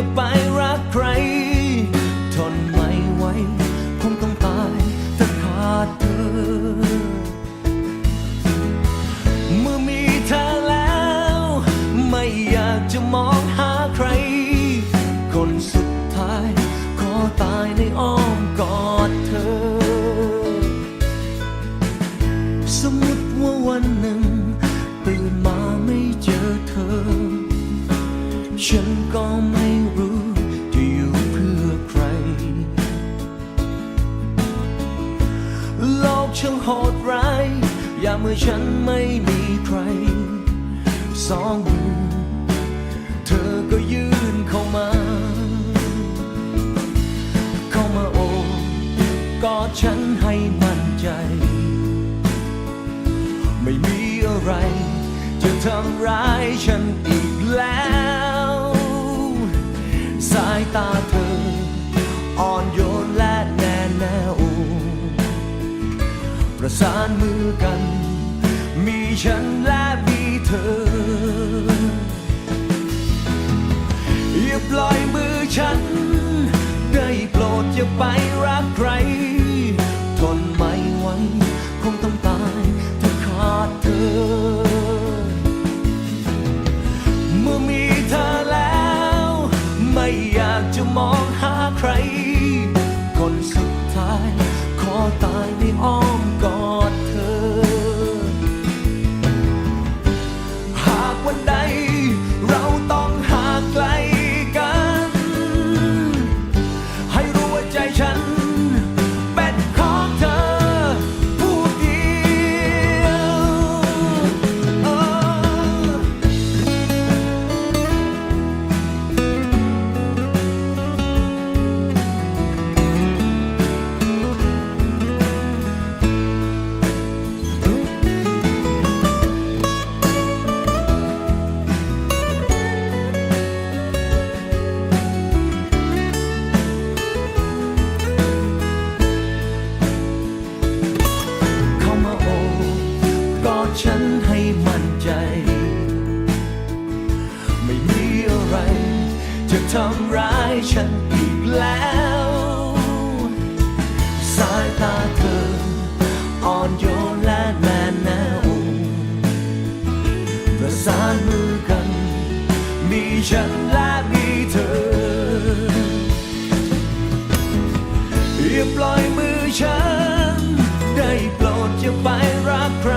ฉันได้โปรดอย่าไปรักใคร ทนไม่ไหวคงต้องตายถ้าขาดเธอ เมื่อมีเธอแล้ว ไม่อยากจะมองหาใคร คนสุดท้าย ขอตายในอ้อมกอดเธอ สมมติว่าวันหนึ่งตื่นมาไม่เจอเธอ ฉันก็ไม่ อย่าเมื่อฉันไม่มีใคร สองมือเธอก็ยื่นเข้ามา เข้ามาโอบกอดฉันให้มั่นใจ ไม่มีอะไร จะทำร้ายฉันอีกแล้ว สายตาเธอ อ่อนโยนและแน่แน่วประสานมือกัน มีฉันและมีเธอ อย่าปล่อยมือฉัน ได้โปรดอย่าไปรักใคร จะทำร้ายฉันอีกแล้ว สายตาเธอ อ่อนโยนและแน่แน่วประสานมือกัน มีฉันและมีเธออย่าปล่อยมือฉัน ได้โปรดอย่าไปรักใคร